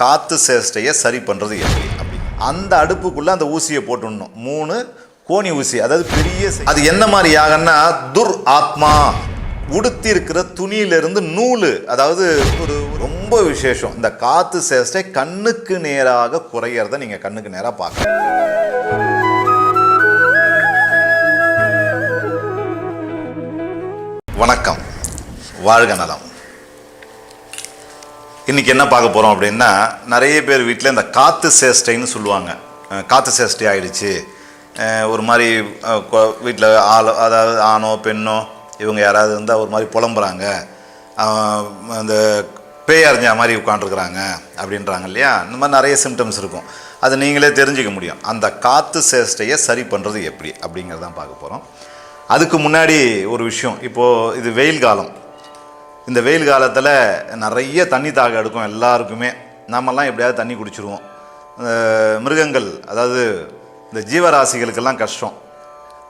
காற்று சேஷ்டையை சரி பண்ணுறது எப்படி அப்படி அந்த அடுப்புக்குள்ளே அந்த ஊசியை போட்டுடணும். மூணு கோணி ஊசி அதாவது பெரிய அது என்ன மாதிரி யாகன்னா துர் ஆத்மா. உடுத்தி இருக்கிற துணியிலிருந்து நூல் அதாவது ஒரு ரொம்ப விசேஷம். இந்த காற்று சேஷ்டை கண்ணுக்கு நேராக குறையிறத நீங்கள் கண்ணுக்கு நேராக பார்க்கலாம் வணக்கம். வாழ்க நலம். இன்றைக்கி என்ன பார்க்க போகிறோம் அப்படின்னா நிறைய பேர் வீட்டில் இந்த காற்று சேஷ்டைன்னு சொல்லுவாங்க. காற்று சேஷ்டை ஆகிடுச்சு ஒரு மாதிரி வீட்டில் ஆள் அதாவது ஆணோ பெண்ணோ இவங்க யாராவது இருந்தால் ஒரு மாதிரி புலம்புறாங்க. அந்த பேய் அறிஞ்ச மாதிரி உட்காந்துருக்குறாங்க அப்படின்றாங்க இல்லையா? இந்த மாதிரி நிறைய சிம்டம்ஸ் இருக்கும். அது நீங்களே தெரிஞ்சுக்க முடியும். அந்த காற்று சேஷ்டையை சரி பண்ணுறது எப்படி அப்படிங்கிறதான் பார்க்க போகிறோம் அதுக்கு முன்னாடி ஒரு விஷயம். இப்போது இது வெயில் காலம். இந்த வெயில் காலத்தில் நிறைய தண்ணி தாக எடுக்கும் எல்லாருக்குமே. நாமெல்லாம் எப்படியாவது தண்ணி குடிச்சிருவோம். மிருகங்கள் அதாவது இந்த ஜீவராசிகளுக்கெல்லாம் கஷ்டம்.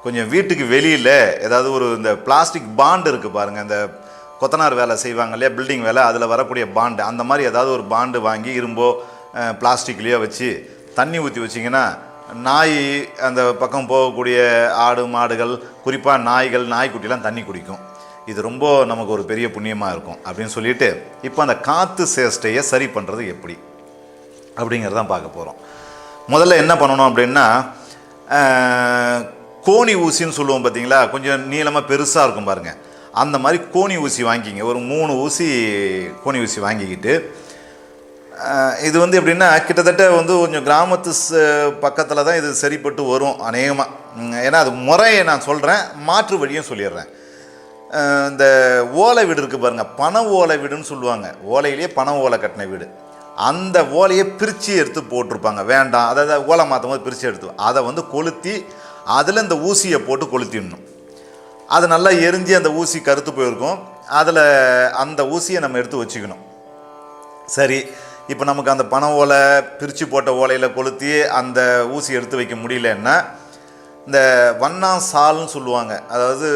கொஞ்சம் வீட்டுக்கு வெளியில் ஏதாவது ஒரு இந்த பிளாஸ்டிக் பாண்டு இருக்குது பாருங்கள் இந்த கொத்தனார் வேலை செய்வாங்க இல்லையா? பில்டிங் வேலை அதில் வரக்கூடிய பாண்டு. அந்த மாதிரி ஏதாவது ஒரு பாண்டு வாங்கி இரும்போ பிளாஸ்டிக்லேயோ வச்சு தண்ணி ஊற்றி வச்சிங்கன்னா நாய் அந்த பக்கம் போகக்கூடிய ஆடு மாடுகள் குறிப்பாக நாய்கள் நாய்க்குட்டிலாம் தண்ணி குடிக்கும். இது ரொம்ப நமக்கு ஒரு பெரிய புண்ணியமாக இருக்கும் அப்படின்னு சொல்லிட்டு இப்போ அந்த காற்று சேஷ்டையை சரி பண்ணுறது எப்படி அப்படிங்கிறதான் பார்க்க போகிறோம் முதல்ல என்ன பண்ணணும் அப்படின்னா கோணி ஊசின்னு சொல்லுவோம் பார்த்தீங்களா? கொஞ்சம் நீளமாக பெருசாக இருக்கும் பாருங்கள் அந்த மாதிரி கோணி ஊசி வாங்கிக்கிங்க ஒரு மூணு ஊசி கோணி ஊசி வாங்கிக்கிட்டு இது வந்து எப்படின்னா கிட்டத்தட்ட வந்து கொஞ்சம் கிராமத்து பக்கத்தில் தான் இது சரிப்பட்டு வரும் அநேகமாக ஏன்னா அது முறையை நான் சொல்கிறேன் மாற்று வழியும் சொல்லிடுறேன். இந்த ஓலை வீடு இருக்குது பாருங்கள் பண ஓலை வீடுன்னு சொல்லுவாங்க. ஓலையிலேயே பண ஓலை கட்டின வீடு. அந்த ஓலையை பிரித்து எடுத்து போட்டிருப்பாங்க. வேண்டாம் அதாவது ஓலை மாற்றும் போது பிரித்து எடுத்து அதை வந்து கொளுத்தி அதில் இந்த ஊசியை போட்டு கொளுத்திடணும். அது நல்லா எரிஞ்சு அந்த ஊசி கருத்து போயிருக்கும். அதில் அந்த ஊசியை நம்ம எடுத்து வச்சுக்கணும். சரி இப்போ நமக்கு அந்த பனை ஓலை பிரித்து போட்ட ஓலையில் கொளுத்தி அந்த ஊசி எடுத்து வைக்க முடியலன்னா இந்த வண்ணா சால்னு சொல்லுவாங்க. அதாவது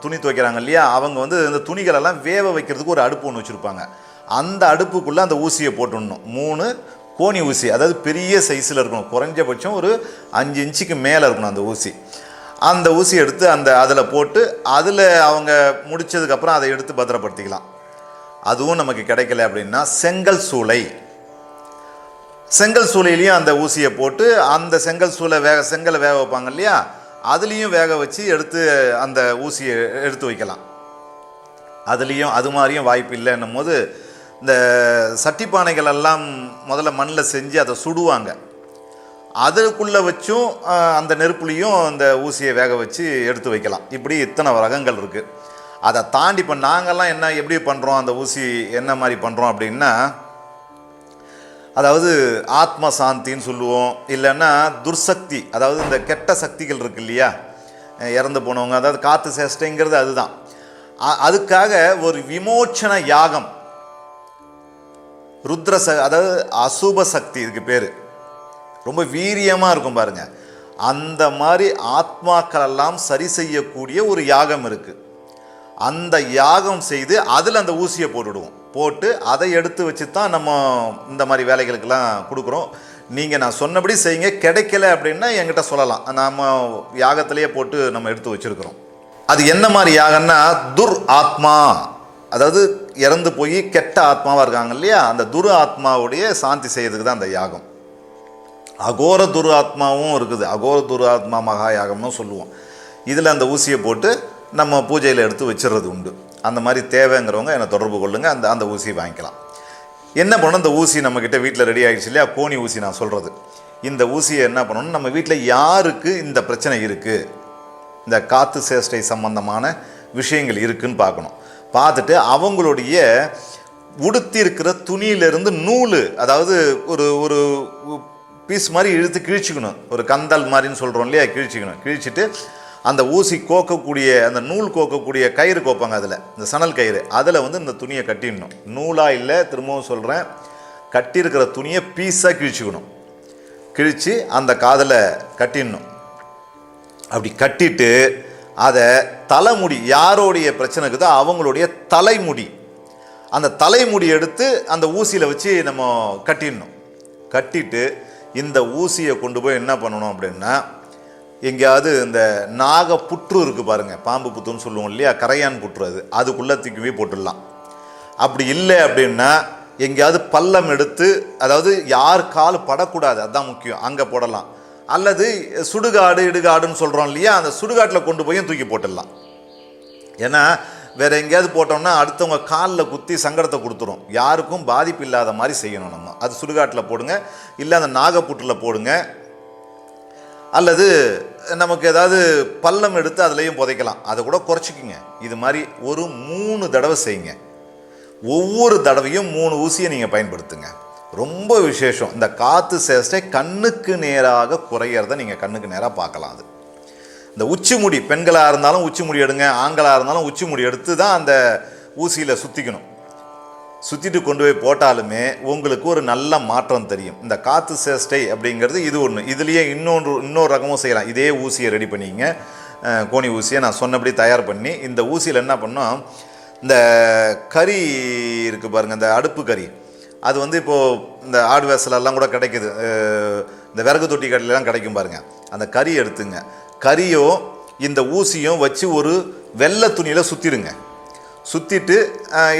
துணி துவைக்கிறாங்க இல்லையா? அவங்க வந்து இந்த துணிகளெல்லாம் வேவ வைக்கிறதுக்கு ஒரு அடுப்பு ஒன்று வச்சுருப்பாங்க. அந்த அடுப்புக்குள்ளே அந்த ஊசியை போட்டுடணும். மூணு கோணி ஊசி. அதாவது பெரிய சைஸில் இருக்கணும். குறைஞ்சபட்சம் ஒரு அஞ்சு இன்ச்சுக்கு மேலே இருக்கணும் அந்த ஊசி. அந்த ஊசி எடுத்து அந்த அதில் போட்டு அதில் அவங்க முடிச்சதுக்கப்புறம் அதை எடுத்து பத்திரப்படுத்திக்கலாம். அதுவும் நமக்கு கிடைக்கல அப்படின்னா செங்கல் சூளை. செங்கல் சூளையிலையும் அந்த ஊசியை போட்டு அந்த செங்கல் சூளை வேக செங்கலை வேக வைப்பாங்க இல்லையா? அதுலேயும் வேக வச்சு எடுத்து அந்த ஊசியை எடுத்து வைக்கலாம். அதுலேயும் அது மாதிரியும் வாய்ப்பு இல்லைன்னும் போது இந்த சட்டிப்பானைகள் எல்லாம் முதல்ல மண்ணில் செஞ்சு அதை சுடுவாங்க. அதுக்குள்ளே வச்சும் அந்த நெருப்புலையும் அந்த ஊசியை வேக வச்சு எடுத்து வைக்கலாம். இப்படி இத்தனை ரகங்கள் இருக்குது அதை தாண்டி இப்போ நாங்கள்லாம் என்ன எப்படி பண்ணுறோம் அந்த ஊசி என்ன மாதிரி பண்ணுறோம் அப்படின்னா அதாவது ஆத்ம சாந்தின்னு சொல்லுவோம். இல்லைன்னா துர்சக்தி அதாவது இந்த கெட்ட சக்திகள் இருக்கு இல்லையா? இறந்து போனவங்க அதாவது காற்று சேஷ்டைங்கிறது அதுதான். அதுக்காக ஒரு விமோச்சன யாகம். ருத்ர ச அதாவது அசுப சக்தி இதுக்கு பேர். ரொம்ப வீரியமாக இருக்கும் பாருங்கள் அந்த மாதிரி ஆத்மாக்கள் எல்லாம் சரி செய்யக்கூடிய ஒரு யாகம் இருக்குது அந்த யாகம் செய்து அதில் அந்த ஊசியை போட்டுடுவோம். போட்டு அதை எடுத்து வச்சு தான் நம்ம இந்த மாதிரி வேலைகளுக்கெல்லாம் கொடுக்குறோம். நீங்கள் நான் சொன்னபடி செய்யுங்க. கிடைக்கல அப்படின்னா என்கிட்ட சொல்லலாம். நாம் யாகத்திலேயே போட்டு நம்ம எடுத்து வச்சுருக்கிறோம். அது என்ன மாதிரி யாகம்னா துர் ஆத்மா. அதாவது இறந்து போய் கெட்ட ஆத்மாவாக இருக்காங்க இல்லையா? அந்த துர் ஆத்மாவுடைய சாந்தி செய்யறதுக்கு தான் அந்த யாகம். அகோர துரு ஆத்மாவும் இருக்குது. அகோர துரு ஆத்மா மகா யாகம்னு சொல்லுவோம். இதில் அந்த ஊசியை போட்டு நம்ம பூஜையில் எடுத்து வச்சிடுறது உண்டு. அந்த மாதிரி தேவைங்கிறவங்க என்னை தொடர்பு கொள்ளுங்கள் அந்த அந்த ஊசியை வாங்கிக்கலாம். என்ன பண்ணணும்? இந்த ஊசி நம்மக்கிட்ட வீட்டில் ரெடி ஆகிடுச்சு இல்லையா? கோணி ஊசி நான் சொல்கிறது இந்த ஊசியை என்ன பண்ணணும்? நம்ம வீட்டில் யாருக்கு இந்த பிரச்சனை இருக்குது இந்த காற்று சேஷ்டை சம்பந்தமான விஷயங்கள் இருக்குன்னு பார்க்கணும். பார்த்துட்டு அவங்களுடைய உடுத்தி இருக்கிற துணியிலிருந்து நூல் அதாவது ஒரு ஒரு பீஸ் மாதிரி இழுத்து கிழிச்சிக்கணும். ஒரு கந்தல் மாதிரின்னு சொல்கிறோம் இல்லையா? கிழிச்சிக்கணும். கிழிச்சிட்டு அந்த ஊசி கோக்கக்கூடிய அந்த நூல் கோக்கக்கூடிய கயிறு கோப்பாங்க அதில். இந்த சணல் கயிறு. அதில் வந்து இந்த துணியை கட்டிடணும். நூலாக இல்லை திரும்பவும் சொல்கிறேன் கட்டியிருக்கிற துணியை பீஸாக கிழிச்சிக்கணும். கிழித்து அந்த காதில் கட்டிடணும். அப்படி கட்டிட்டு அதை தலைமுடி யாரோடைய பிரச்சனை இருக்குதோ அவங்களுடைய தலைமுடி. அந்த தலைமுடி எடுத்து அந்த ஊசியில் வச்சு நம்ம கட்டிடணும். கட்டிட்டு இந்த ஊசியை கொண்டு போய் என்ன பண்ணணும் அப்படின்னா எங்கேயாவது இந்த நாக புற்று இருக்குது பாருங்கள் பாம்பு புத்துன்னு சொல்லுவோம் இல்லையா? கரையான் புற்று அது. அதுக்குள்ளே தூக்கி போய் போட்டுடலாம். அப்படி இல்லை அப்படின்னா எங்கேயாவது பள்ளம் எடுத்து அதாவது யார் கால் படக்கூடாது அதுதான் முக்கியம். அங்கே போடலாம். அல்லது சுடுகாடு இடுகாடுன்னு சொல்கிறோம் இல்லையா? அந்த சுடுகாட்டில் கொண்டு போய் தூக்கி போட்டுடலாம். ஏன்னா வேறு எங்கேயாவது போட்டோம்னா அடுத்தவங்க காலில் குத்தி சங்கடத்தை கொடுத்துரும். யாருக்கும் பாதிப்பு இல்லாத மாதிரி செய்யணும் நம்ம. அது சுடுகாட்டில் போடுங்க. இல்லை அந்த நாகப்புற்றில் போடுங்க. அல்லது நமக்கு ஏதாவது பள்ளம் எடுத்து அதுலேயும் புதைக்கலாம். அதை கூட குறைச்சிக்கிங்க. இது மாதிரி ஒரு மூணு தடவை செய்யுங்க. ஒவ்வொரு தடவையும் மூணு ஊசியை நீங்கள் பயன்படுத்துங்க. ரொம்ப விசேஷம். இந்த காற்று சேஷ்டை கண்ணுக்கு நேராக குறையிறத நீங்கள் கண்ணுக்கு நேராக பார்க்கலாம் அது. இந்த உச்சி முடி பெண்களாக இருந்தாலும் உச்சி முடி எடுங்க ஆண்களாக இருந்தாலும் உச்சி முடி எடுத்து தான் அந்த ஊசியில் சுற்றிக்கணும் சுற்றிட்டு கொண்டு போய் போட்டாலுமே உங்களுக்கு ஒரு நல்ல மாற்றம் தெரியும். இந்த காற்று சேஷ்டை அப்படிங்கிறது இது ஒன்று இதுலேயே இன்னொன்று இன்னொரு ரகமும் செய்யலாம். இதே ஊசியை ரெடி பண்ணிங்க கோணி ஊசியை நான் சொன்னபடி தயார் பண்ணி இந்த ஊசியில் என்ன பண்ணோம்? இந்த கறி இருக்குது பாருங்கள் இந்த அடுப்பு கறி. அது வந்து இப்போது இந்த ஆடு வேசலெல்லாம் கூட கிடைக்குது. இந்த விறகு தொட்டி கடையிலலாம் கிடைக்கும் பாருங்கள் அந்த கறி எடுத்துங்க. கறியும் இந்த ஊசியும் வச்சு ஒரு வெள்ளை துணியில் சுற்றிடுங்க சுற்றிட்டு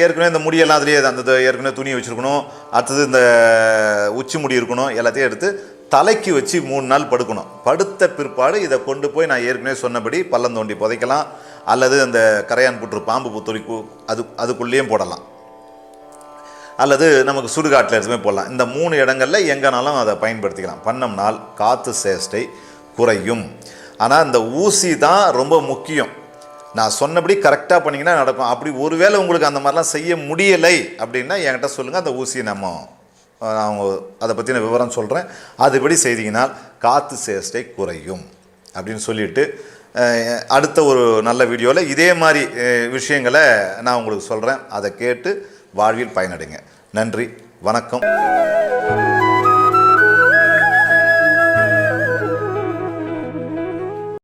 ஏற்கனவே இந்த முடியெல்லாம் அதுலேயே அந்த இது ஏற்கனவே துணி வச்சுருக்கணும். அடுத்தது இந்த உச்சி முடி இருக்கணும். எல்லாத்தையும் எடுத்து தலைக்கு வச்சு மூணு நாள் படுக்கணும். படுத்த பிற்பாடு இதை கொண்டு போய் நான் ஏற்கனவே சொன்னபடி பள்ளம் தோண்டி புதைக்கலாம். அல்லது அந்த கரையான் புற்று பாம்பு புத்தொலி அது அதுக்குள்ளேயும் போடலாம். அல்லது நமக்கு சுடுகாட்டில் எடுத்துமே போடலாம். இந்த மூணு இடங்களில் எங்கேனாலும் அதை பயன்படுத்திக்கலாம். பண்ணம்னால் காற்று சேஷ்டை குறையும். ஆனால் இந்த ஊசி தான் ரொம்ப முக்கியம். நான் சொன்னபடி கரெக்டாக பண்ணிங்கன்னா நடக்கும். அப்படி ஒருவேளை உங்களுக்கு அந்த மாதிரிலாம் செய்ய முடியலை அப்படின்னா என்கிட்ட சொல்லுங்கள் அந்த ஊசியை நம்ம அவங்க அதை பற்றின விவரம் சொல்கிறேன் அதுபடி செய்தீங்கனால் காற்று சேஷ்டை குறையும் அப்படின்னு சொல்லிட்டு அடுத்த ஒரு நல்ல வீடியோவில் இதே மாதிரி விஷயங்களை நான் உங்களுக்கு சொல்கிறேன் அதை கேட்டு வாழ்வில் பயனடைங்க. நன்றி வணக்கம்.